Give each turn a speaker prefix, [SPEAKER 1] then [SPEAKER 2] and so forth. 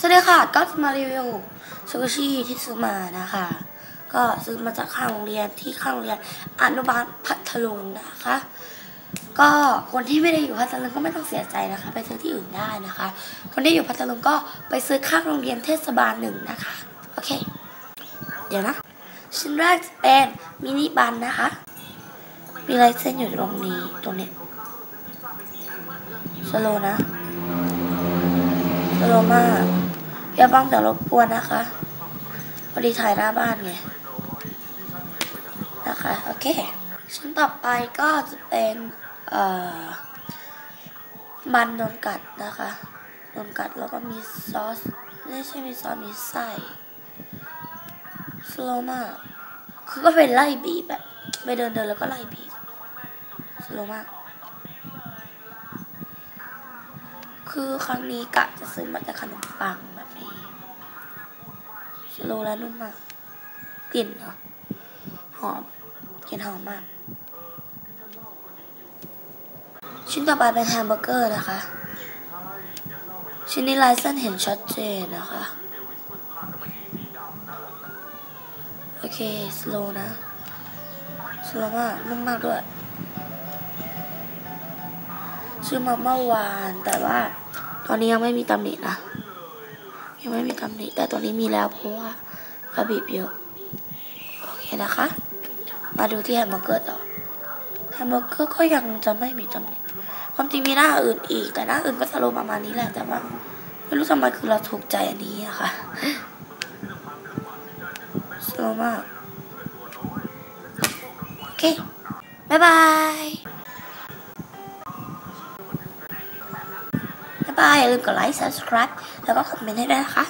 [SPEAKER 1] สวัสดีค่ะก็จะมารีวิวซูชิที่ซื้อมานะคะ ก็ซื้อมาจากข้างโรงเรียนที่ข้างโรงเรียนอนุบาลพัทลุงนะคะ ก็คนที่ไม่ได้อยู่พัทลุงก็ไม่ต้องเสียใจนะคะ ไปซื้อที่อื่นได้นะคะ คนที่อยู่พัทลุงก็ไปซื้อข้างโรงเรียนเทศบาลหนึ่งนะคะโอเค เดี๋ยวนะชิ้นแรกเป็นมินิบันนะคะ มีลายเส้นอยู่ตรงนี้ตรงนี้สโลนะสโลมาก อย่าบังแต่รบกวนนะคะพอดีถ่ายหน้าบ้านไงนะคะโอเคชิ้นต่อไปก็จะเป็นเอ่อมันโดนกัดนะคะโดนกัดแล้วก็มีซอสไม่ใช่มีซอสมีไส้สโลมากคือก็เป็นไล่บีบแบบไปเดินเดินแล้วก็ไล่บีบสโลมากคือครั้งนี้กะจะซื้อมาจากขนมปัง โลและนุ่มมาก กลิ่นเหรอ หอม กลิ่นหอมมาก ชิ้นต่อไปเป็นแฮมเบอร์เกอร์นะคะ ชิ้นนี้ลายเส้นเห็นชัดเจนนะคะ โอเค สโลนะสโลมาก นุ่มมากด้วยซื้อมาเมื่อวานแต่ว่าตอนนี้ยังไม่มีตำหนินะ ยังไม่มีตำหนิแต่ตอนนี้มีแล้วเพราะว่าเราบีบเยอะโอเคนะคะ มาดูที่แฮมเบอร์เกอร์ต่อแฮมเบอร์เกอร์ก็ยังจะไม่มีตำหนิความจริงมีหน้าอื่นอีก แต่หน้าอื่นก็สโลประมาณนี้แหละแต่ว่าไม่รู้ทำไมคือเราถูกใจอันนี้อะค่ะสโลมากโอเคบ๊ายบาย บายอย่าลืมกดไลค์ subscribe แล้วก็คอมเมนต์ให้ด้วยนะคะ